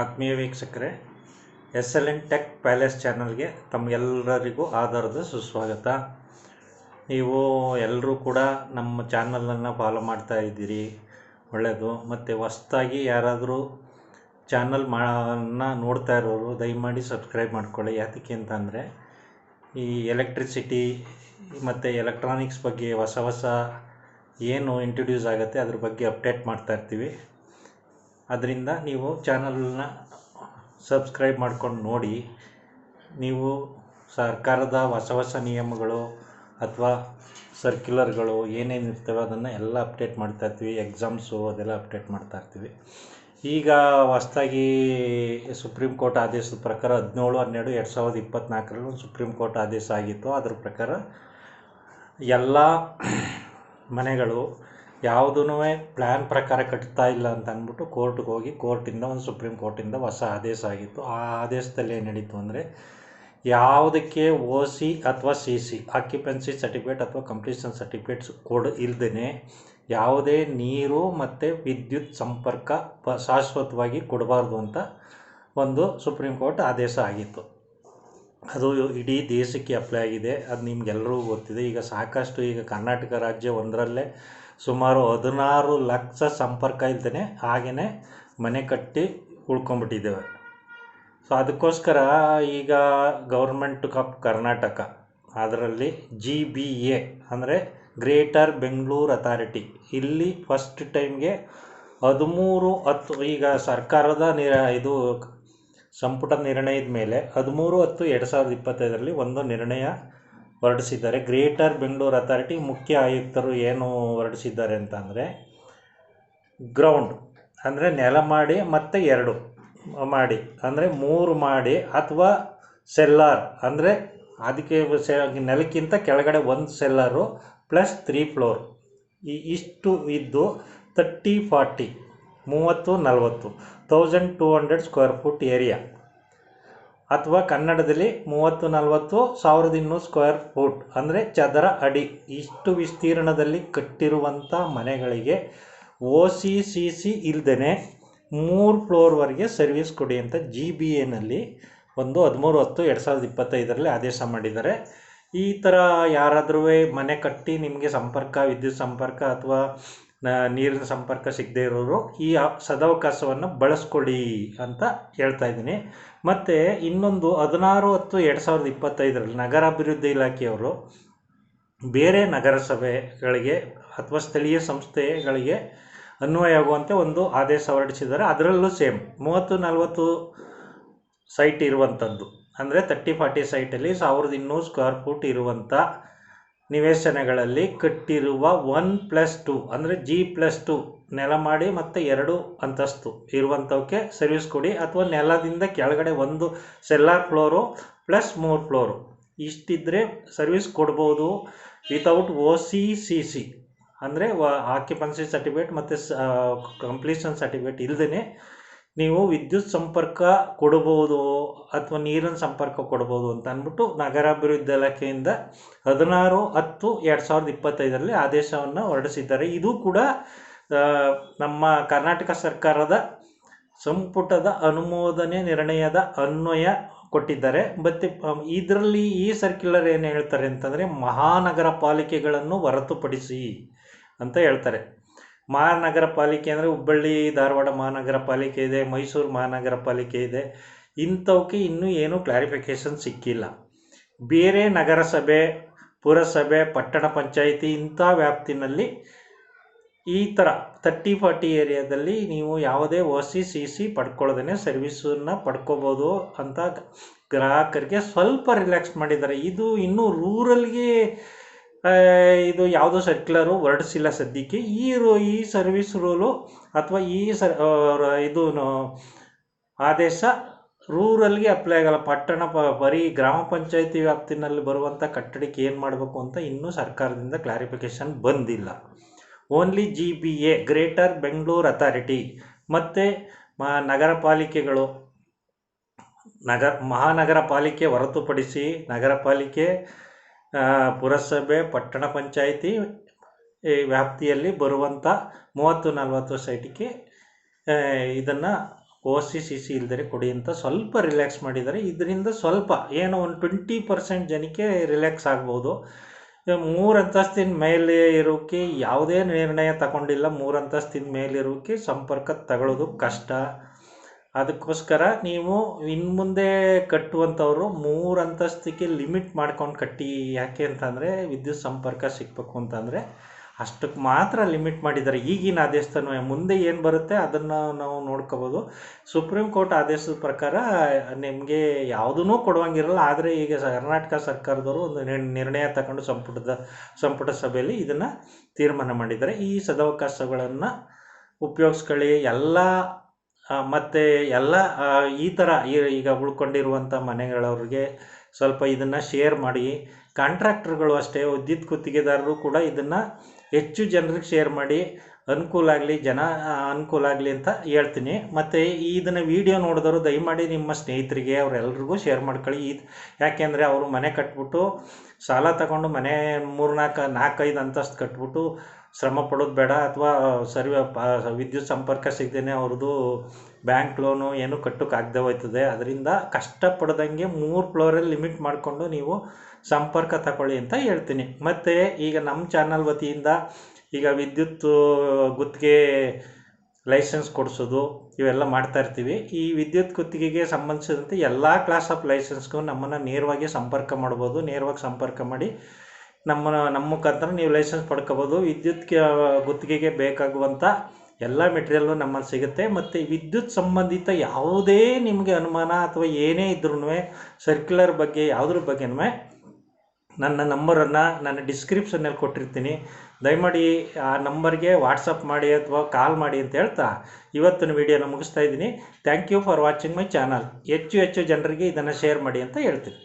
ಆತ್ಮೀಯ ವೀಕ್ಷಕರೇ S L N tech palace ಚಾನಲ್ಗೆ ತಮಗೆಲ್ಲರಿಗೂ ಆಧಾರದ ಸುಸ್ವಾಗತ. ನೀವು ಎಲ್ಲರೂ ಕೂಡ ನಮ್ಮ ಚಾನಲನ್ನು ಫಾಲೋ ಮಾಡ್ತಾ ಇದ್ದೀರಿ, ಒಳ್ಳೆಯದು. ಮತ್ತು ಹೊಸ್ದಾಗಿ ಯಾರಾದರೂ ಚಾನಲ್ ಮಾ ನೋಡ್ತಾ ಇರೋರು, ದಯಮಾಡಿ ಸಬ್ಸ್ಕ್ರೈಬ್ ಮಾಡ್ಕೊಳ್ಳಿ. ಯಾತಕ್ಕೆ ಅಂತಂದರೆ ಈ ಎಲೆಕ್ಟ್ರಿಸಿಟಿ ಮತ್ತು ಎಲೆಕ್ಟ್ರಾನಿಕ್ಸ್ ಬಗ್ಗೆ ಹೊಸ ಹೊಸ ಏನು ಇಂಟ್ರೊಡ್ಯೂಸ್ ಆಗುತ್ತೆ, ಅದ್ರ ಬಗ್ಗೆ ಅಪ್ಡೇಟ್ ಮಾಡ್ತಾ ಇರ್ತೀವಿ. ಅದರಿಂದ ನೀವು ಚಾನಲ್ನ ಸಬ್ಸ್ಕ್ರೈಬ್ ಮಾಡ್ಕೊಂಡು ನೋಡಿ. ನೀವು ಸರ್ಕಾರದ ಹೊಸ ಹೊಸ ನಿಯಮಗಳು ಅಥವಾ ಸರ್ಕ್ಯುಲರ್ಗಳು ಏನೇನು ಇರ್ತವೆ ಅದನ್ನು ಎಲ್ಲ ಅಪ್ಡೇಟ್ ಮಾಡ್ತಾ ಇರ್ತೀವಿ. ಎಕ್ಸಾಮ್ಸು ಅದೆಲ್ಲ ಅಪ್ಡೇಟ್ ಮಾಡ್ತಾ ಇರ್ತೀವಿ. ಈಗ ಹೊಸ್ದಾಗಿ ಸುಪ್ರೀಂ ಕೋರ್ಟ್ ಆದೇಶದ ಪ್ರಕಾರ ಹದಿನೇಳು, ಹನ್ನೆರಡು, ಎರಡು ಸಾವಿರದ ಇಪ್ಪತ್ತ್ನಾಲ್ಕರಲ್ಲಿ ಒಂದು ಸುಪ್ರೀಂ ಕೋರ್ಟ್ ಆದೇಶ ಆಗಿತ್ತು. ಅದ್ರ ಪ್ರಕಾರ ಎಲ್ಲ ಮನೆಗಳು ಯಾವುದೂ ಪ್ಲ್ಯಾನ್ ಪ್ರಕಾರ ಕಟ್ತಾ ಇಲ್ಲ ಅಂತ ಅಂದ್ಬಿಟ್ಟು ಕೋರ್ಟ್ಗೆ ಹೋಗಿ ಕೋರ್ಟಿಂದ ಒಂದು ಸುಪ್ರೀಂ ಕೋರ್ಟಿಂದ ಹೊಸ ಆದೇಶ ಆಗಿತ್ತು. ಆ ಆದೇಶದಲ್ಲಿ ಏನು ನಡೀತು ಅಂದರೆ ಯಾವುದಕ್ಕೆ ಓ ಸಿ ಅಥವಾ ಸಿ ಸಿ ಆಕ್ಯುಪೆನ್ಸಿ ಸರ್ಟಿಫಿಕೇಟ್ ಅಥವಾ ಕಂಪ್ಲೀಷನ್ ಸರ್ಟಿಫಿಕೇಟ್ಸ್ ಕೊಡು ಇಲ್ದೇ ಯಾವುದೇ ನೀರು ಮತ್ತು ವಿದ್ಯುತ್ ಸಂಪರ್ಕ ಶಾಶ್ವತವಾಗಿ ಕೊಡಬಾರ್ದು ಅಂತ ಒಂದು ಸುಪ್ರೀಂ ಕೋರ್ಟ್ ಆದೇಶ ಆಗಿತ್ತು. ಅದು ಇಡೀ ದೇಶಕ್ಕೆ ಅಪ್ಲೈ ಆಗಿದೆ. ಅದು ನಿಮ್ಗೆಲ್ಲರಿಗೂ ಗೊತ್ತಿದೆ. ಈಗ ಸಾಕಷ್ಟು ಈಗ ಕರ್ನಾಟಕ ರಾಜ್ಯ ಒಂದರಲ್ಲೇ ಸುಮಾರು ಹದಿನಾರು ಲಕ್ಷ ಸಂಪರ್ಕ ಇಲ್ದೇ ಹಾಗೆಯೇ ಮನೆ ಕಟ್ಟಿ ಉಳ್ಕೊಂಬಿಟ್ಟಿದ್ದೇವೆ ಸೊ ಅದಕ್ಕೋಸ್ಕರ ಈಗ ಗೌರ್ಮೆಂಟ್ ಆಫ್ ಕರ್ನಾಟಕ ಅದರಲ್ಲಿ ಜಿ ಬಿ ಎ ಅಂದರೆ ಗ್ರೇಟರ್ ಬೆಂಗಳೂರು ಅಥಾರಿಟಿ ಇಲ್ಲಿ ಫಸ್ಟ್ ಟೈಮ್ಗೆ ಹದಿಮೂರು ಹತ್ತು, ಈಗ ಸರ್ಕಾರದ ನಿರ, ಇದು ಸಂಪುಟ ನಿರ್ಣಯದ ಮೇಲೆ ಹದಿಮೂರು ಹತ್ತು ಎರಡು ಸಾವಿರದ ಇಪ್ಪತ್ತೈದರಲ್ಲಿ ಒಂದು ನಿರ್ಣಯ ಹೊರಡಿಸಿದ್ದಾರೆ. ಗ್ರೇಟರ್ ಬೆಂಗಳೂರು ಅಥಾರಿಟಿ ಮುಖ್ಯ ಆಯುಕ್ತರು ಏನು ಹೊರಡಿಸಿದ್ದಾರೆ ಅಂತಂದರೆ, ಗ್ರೌಂಡ್ ಅಂದರೆ ನೆಲ ಮಾಡಿ ಮತ್ತು ಎರಡು ಮಾಡಿ ಅಂದರೆ ಮೂರು ಮಾಡಿ ಅಥವಾ ಸೆಲ್ಲಾರ್ ಅಂದರೆ ಅದಕ್ಕೆ ನೆಲಕ್ಕಿಂತ ಕೆಳಗಡೆ ಒಂದು ಸೆಲ್ಲರು ಪ್ಲಸ್ ತ್ರೀ ಫ್ಲೋರ್. ಈ ಇಷ್ಟು ಇದ್ದು ತರ್ಟಿ ಫಾರ್ಟಿ, ಮೂವತ್ತು ನಲವತ್ತು, thousand two hundred square foot area. ಅಥವಾ ಕನ್ನಡದಲ್ಲಿ ಮೂವತ್ತು ನಲವತ್ತು ಸಾವಿರದ ಇನ್ನೂರು ಸ್ಕ್ವೇರ್ ಫೂಟ್ ಅಂದರೆ ಚದರ ಅಡಿ. ಇಷ್ಟು ವಿಸ್ತೀರ್ಣದಲ್ಲಿ ಕಟ್ಟಿರುವಂಥ ಮನೆಗಳಿಗೆ ಓ ಸಿ ಸಿ ಸಿ ಇಲ್ದೇ ಮೂರು ಫ್ಲೋರ್ವರೆಗೆ ಸರ್ವಿಸ್ ಕೊಡಿ ಅಂತ ಜಿ ಬಿ ಎನಲ್ಲಿ ಒಂದು ಹದಿಮೂರು ಹತ್ತು ಎರಡು ಸಾವಿರದ ಇಪ್ಪತ್ತೈದರಲ್ಲಿ ಆದೇಶ ಮಾಡಿದ್ದಾರೆ. ಈ ಥರ ಯಾರಾದರೂ ಮನೆ ಕಟ್ಟಿ ನಿಮಗೆ ಸಂಪರ್ಕ, ವಿದ್ಯುತ್ ಸಂಪರ್ಕ ಅಥವಾ ನೀರಿನ ಸಂಪರ್ಕ ಸಿಗದೇ ಇರೋರು ಈ ಸದವಕಾಶವನ್ನು ಬಳಸ್ಕೊಳ್ಳಿ ಅಂತ ಹೇಳ್ತಾ ಇದ್ದೀನಿ. ಮತ್ತು ಇನ್ನೊಂದು ಹದಿನಾರು ಹತ್ತು ಎರಡು ಸಾವಿರದ ಇಪ್ಪತ್ತೈದರಲ್ಲಿ ನಗರಾಭಿವೃದ್ಧಿ ಇಲಾಖೆಯವರು ಬೇರೆ ನಗರಸಭೆಗಳಿಗೆ ಅಥವಾ ಸ್ಥಳೀಯ ಸಂಸ್ಥೆಗಳಿಗೆ ಅನ್ವಯ ಆಗುವಂತೆ ಒಂದು ಆದೇಶ ಹೊರಡಿಸಿದ್ದಾರೆ. ಅದರಲ್ಲೂ ಸೇಮ್ ಮೂವತ್ತು ನಲವತ್ತು ಸೈಟ್ ಇರುವಂಥದ್ದು. ಅಂದರೆ ತರ್ಟಿ ಫಾರ್ಟಿ ಸೈಟಲ್ಲಿ ಸಾವಿರದ ಇನ್ನೂರು ಸ್ಕ್ವೇರ್ ಫೂಟ್ ಇರುವಂಥ ನಿವೇಶನಗಳಲ್ಲಿ ಕಟ್ಟಿರುವ ಒನ್ ಪ್ಲಸ್ ಟು ಅಂದರೆ ಜಿ ಪ್ಲಸ್ ಟು ನೆಲ ಮಾಡಿ ಮತ್ತು ಎರಡು ಅಂತಸ್ತು ಇರುವಂಥವಕ್ಕೆ ಸರ್ವಿಸ್ ಕೊಡಿ ಅಥವಾ ನೆಲದಿಂದ ಕೆಳಗಡೆ ಒಂದು ಸೆಲ್ಲಾರ್ ಫ್ಲೋರು ಪ್ಲಸ್ ಮೂರು ಫ್ಲೋರು ಇಷ್ಟಿದ್ರೆ ಸರ್ವಿಸ್ ಕೊಡ್ಬೋದು without O C C C ಅಂದರೆ ಆಕ್ಯುಪನ್ಸಿ ಸರ್ಟಿಫಿಕೇಟ್ ಮತ್ತು ಕಂಪ್ಲೀಷನ್ ಸರ್ಟಿಫಿಕೇಟ್ ಇಲ್ಲದೇ ನೀವು ವಿದ್ಯುತ್ ಸಂಪರ್ಕ ಕೊಡಬಹುದು ಅಥವಾ ನೀರಿನ ಸಂಪರ್ಕ ಕೊಡಬಹುದು ಅಂತ ಅಂದ್ಬಿಟ್ಟು ನಗರಾಭಿವೃದ್ಧಿ ಇಲಾಖೆಯಿಂದ ಹದಿನಾರು ಹತ್ತು ಎರಡು ಸಾವಿರದ ಇಪ್ಪತ್ತೈದರಲ್ಲಿ ಆದೇಶವನ್ನು ಹೊರಡಿಸಿದ್ದಾರೆ. ಇದು ಕೂಡ ನಮ್ಮ ಕರ್ನಾಟಕ ಸರ್ಕಾರದ ಸಂಪುಟದ ಅನುಮೋದನೆ ನಿರ್ಣಯದ ಅನ್ವಯ ಕೊಟ್ಟಿದ್ದಾರೆ. ಮತ್ತು ಇದರಲ್ಲಿ ಈ ಸರ್ಕ್ಯುಲರ್ ಏನು ಹೇಳ್ತಾರೆ ಅಂತಂದರೆ ಮಹಾನಗರ ಪಾಲಿಕೆಗಳನ್ನು ಹೊರತುಪಡಿಸಿ ಅಂತ ಹೇಳ್ತಾರೆ. ಮಹಾನಗರ ಪಾಲಿಕೆ ಅಂದರೆ ಹುಬ್ಬಳ್ಳಿ, ಧಾರವಾಡ ಮಹಾನಗರ ಪಾಲಿಕೆ ಇದೆ, ಮೈಸೂರು ಮಹಾನಗರ ಪಾಲಿಕೆ ಇದೆ. ಇಂಥವಕ್ಕೆ ಇನ್ನೂ ಏನೂ ಕ್ಲಾರಿಫಿಕೇಷನ್ ಸಿಕ್ಕಿಲ್ಲ. ಬೇರೆ ನಗರಸಭೆ, ಪುರಸಭೆ, ಪಟ್ಟಣ ಪಂಚಾಯಿತಿ ಇಂಥ ವ್ಯಾಪ್ತಿನಲ್ಲಿ ಈ ಥರ ತರ್ಟಿ ಫಾರ್ಟಿ ಏರಿಯಾದಲ್ಲಿ ನೀವು ಯಾವುದೇ ಒ ಸಿ ಸಿ ಸಿ ಪಡ್ಕೊಳ್ಳೋದೇ ಸರ್ವಿಸನ್ನ ಪಡ್ಕೋಬೋದು ಅಂತ ಗ್ರಾಹಕರಿಗೆ ಸ್ವಲ್ಪ ರಿಲ್ಯಾಕ್ಸ್ ಮಾಡಿದ್ದಾರೆ. ಇದು ಇನ್ನೂ ರೂರಲ್ಗೆ ಇದು ಯಾವುದೋ ಸರ್ಕ್ಯುಲರು ಹೊರಡಿಸಿಲ್ಲ ಸದ್ಯಕ್ಕೆ. ಈ ರೂ ಈ ಸರ್ವಿಸ್ ರೂಲು ಅಥವಾ ಈ ಸರ್ ಇದು ಆದೇಶ ರೂರಲ್ಗೆ ಅಪ್ಲೈ ಆಗಲ್ಲ. ಪಟ್ಟಣ, ಪ, ಬರೀ ಗ್ರಾಮ ಪಂಚಾಯತಿ ವ್ಯಾಪ್ತಿನಲ್ಲಿ ಬರುವಂಥ ಕಟ್ಟಡಕ್ಕೆ ಏನು ಮಾಡಬೇಕು ಅಂತ ಇನ್ನೂ ಸರ್ಕಾರದಿಂದ ಕ್ಲಾರಿಫಿಕೇಷನ್ ಬಂದಿಲ್ಲ. Only G B A greater Bengaluru authority ಮತ್ತು ನಗರ ಪಾಲಿಕೆಗಳು ನಗರ ಮಹಾನಗರ ಪಾಲಿಕೆ ಹೊರತುಪಡಿಸಿ ನಗರ ಪಾಲಿಕೆ ಪುರಸಭೆ ಪಟ್ಟಣ ಪಂಚಾಯಿತಿ ವ್ಯಾಪ್ತಿಯಲ್ಲಿ ಬರುವಂಥ ಮೂವತ್ತು ನಲವತ್ತು ಸೈಟಿಗೆ ಇದನ್ನು ಓ ಸಿ ಸಿ ಸಿ ಇಲ್ದರೆ ಕೊಡಿ ಅಂತ ಸ್ವಲ್ಪ ರಿಲ್ಯಾಕ್ಸ್ ಮಾಡಿದ್ದಾರೆ. ಇದರಿಂದ ಸ್ವಲ್ಪ ಏನೋ ಒಂದು ಟ್ವೆಂಟಿ ಪರ್ಸೆಂಟ್ ಜನಕ್ಕೆ ರಿಲ್ಯಾಕ್ಸ್ ಆಗ್ಬೋದು. ಮೂರು ಅಂತಸ್ತಿನ ಮೇಲೆ ಇರೋಕ್ಕೆ ಯಾವುದೇ ನಿರ್ಣಯ ತಗೊಂಡಿಲ್ಲ. ಮೂರು ಅಂತಸ್ತಿನ ಮೇಲಿರೋಕ್ಕೆ ಸಂಪರ್ಕ ತಗೊಳ್ಳೋದು ಕಷ್ಟ. ಅದಕ್ಕೋಸ್ಕರ ನೀವು ಇನ್ನು ಮುಂದೆ ಕಟ್ಟುವಂಥವ್ರು ಮೂರು ಅಂತಸ್ತಿಗೆ ಲಿಮಿಟ್ ಮಾಡ್ಕೊಂಡು ಕಟ್ಟಿ, ಯಾಕೆ ಅಂತಂದರೆ ವಿದ್ಯುತ್ ಸಂಪರ್ಕ ಸಿಗಬೇಕು ಅಂತಂದರೆ ಅಷ್ಟಕ್ಕೆ ಮಾತ್ರ ಲಿಮಿಟ್ ಮಾಡಿದ್ದಾರೆ. ಈಗಿನ ಆದೇಶದ ಮುಂದೆ ಏನು ಬರುತ್ತೆ ಅದನ್ನು ನಾವು ನೋಡ್ಕೋಬೋದು. ಸುಪ್ರೀಂ ಕೋರ್ಟ್ ಆದೇಶದ ಪ್ರಕಾರ ನಿಮಗೆ ಯಾವುದೂ ಕೊಡುವಂಗಿರಲ್ಲ. ಆದರೆ ಈಗ ಕರ್ನಾಟಕ ಸರ್ಕಾರದವರು ಒಂದು ನಿರ್ಣಯ ತಗೊಂಡು ಸಂಪುಟದ, ಸಂಪುಟ ಸಭೆಯಲ್ಲಿ ಇದನ್ನು ತೀರ್ಮಾನ ಮಾಡಿದ್ದಾರೆ. ಈ ಸದವಕಾಶಗಳನ್ನು ಉಪಯೋಗಿಸ್ಕೊಳ್ಳಿ. ಎಲ್ಲ ಮತ್ತೆ ಎಲ್ಲ ಈ ಥರ ಈಗ ಉಳ್ಕೊಂಡಿರುವಂಥ ಮನೆಗಳವ್ರಿಗೆ ಸ್ವಲ್ಪ ಇದನ್ನು ಶೇರ್ ಮಾಡಿ ಕಾಂಟ್ರಾಕ್ಟ್ರುಗಳು ಅಷ್ಟೇ ವಿದ್ಯುತ್ ಗುತ್ತಿಗೆದಾರರು ಕೂಡ ಇದನ್ನು ಹೆಚ್ಚು ಜನರಿಗೆ ಶೇರ್ ಮಾಡಿ, ಅನುಕೂಲ ಆಗಲಿ, ಜನ ಅನುಕೂಲ ಆಗಲಿ ಅಂತ ಹೇಳ್ತೀನಿ. ಮತ್ತು ಇದನ್ನು ವಿಡಿಯೋ ನೋಡಿದವರು ದಯಮಾಡಿ ನಿಮ್ಮ ಸ್ನೇಹಿತರಿಗೆ ಅವರೆಲ್ಲರಿಗೂ ಶೇರ್ ಮಾಡ್ಕೊಳ್ಳಿ. ಈ, ಯಾಕೆಂದರೆ ಅವರು ಮನೆ ಕಟ್ಬಿಟ್ಟು, ಸಾಲ ತಗೊಂಡು ಮನೆ ಮೂರ್ನಾಲ್ಕು, ನಾಲ್ಕೈದು ಅಂತಸ್ತು ಕಟ್ಬಿಟ್ಟು ಶ್ರಮ ಪಡೋದು ಬೇಡ ಅಥವಾ ಸರಿ ವಿದ್ಯುತ್ ಸಂಪರ್ಕ ಸಿಗ್ದೇ ಅವ್ರದ್ದು ಬ್ಯಾಂಕ್ ಲೋನು ಏನು ಕಟ್ಟೋಕ್ಕಾಗದೆ ಹೋಯ್ತದೆ. ಅದರಿಂದ ಕಷ್ಟಪಡ್ದಂಗೆ ಮೂರು ಫ್ಲೋರಲ್ಲಿ ಲಿಮಿಟ್ ಮಾಡಿಕೊಂಡು ನೀವು ಸಂಪರ್ಕ ತಗೊಳ್ಳಿ ಅಂತ ಹೇಳ್ತೀನಿ. ಮತ್ತು ಈಗ ನಮ್ಮ ಚಾನಲ್ ವತಿಯಿಂದ ಈಗ ವಿದ್ಯುತ್ ಗುತ್ತಿಗೆ ಲೈಸೆನ್ಸ್ ಕೊಡಿಸೋದು ಇವೆಲ್ಲ ಮಾಡ್ತಾ ಇರ್ತೀವಿ. ಈ ವಿದ್ಯುತ್ ಗುತ್ತಿಗೆಗೆ ಸಂಬಂಧಿಸಿದಂತೆ ಎಲ್ಲ ಕ್ಲಾಸ್ ಆಫ್ ಲೈಸೆನ್ಸ್ಗೂ ನಮ್ಮನ್ನು ನೇರವಾಗಿ ಸಂಪರ್ಕ ಮಾಡ್ಬೋದು. ನೇರವಾಗಿ ಸಂಪರ್ಕ ಮಾಡಿ ನಮ್ಮ ನಮ್ಮ ಮುಖಾಂತರ ನೀವು ಲೈಸೆನ್ಸ್ ಪಡ್ಕೋಬೋದು. ವಿದ್ಯುತ್ ಗುತ್ತಿಗೆಗೆ ಬೇಕಾಗುವಂಥ ಎಲ್ಲ ಮೆಟೀರಿಯಲ್ಲು ನಮ್ಮಲ್ಲಿ ಸಿಗುತ್ತೆ. ಮತ್ತು ವಿದ್ಯುತ್ ಸಂಬಂಧಿತ ಯಾವುದೇ ನಿಮಗೆ ಅನುಮಾನ ಅಥವಾ ಏನೇ ಇದ್ರೂ ಸರ್ಕ್ಯುಲರ್ ಬಗ್ಗೆ, ಯಾವುದ್ರ ಬಗ್ಗೆನೂ ನನ್ನ ನಂಬರನ್ನು ನನ್ನ ಡಿಸ್ಕ್ರಿಪ್ಷನ್ನಲ್ಲಿ ಕೊಟ್ಟಿರ್ತೀನಿ. ದಯಮಾಡಿ ಆ ನಂಬರ್ಗೆ ವಾಟ್ಸಪ್ ಮಾಡಿ ಅಥವಾ ಕಾಲ್ ಮಾಡಿ ಅಂತ ಹೇಳ್ತಾ ಇವತ್ತಿನ ವಿಡಿಯೋನ ಮುಗಿಸ್ತಾ ಇದ್ದೀನಿ. Thank you for watching my channel ಹೆಚ್ಚು ಹೆಚ್ಚು ಜನರಿಗೆ ಇದನ್ನು ಶೇರ್ ಮಾಡಿ ಅಂತ ಹೇಳ್ತೀನಿ.